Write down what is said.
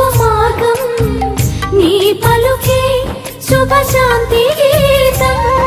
శుభ నీ పలుకే శుభశాంతి గీతం.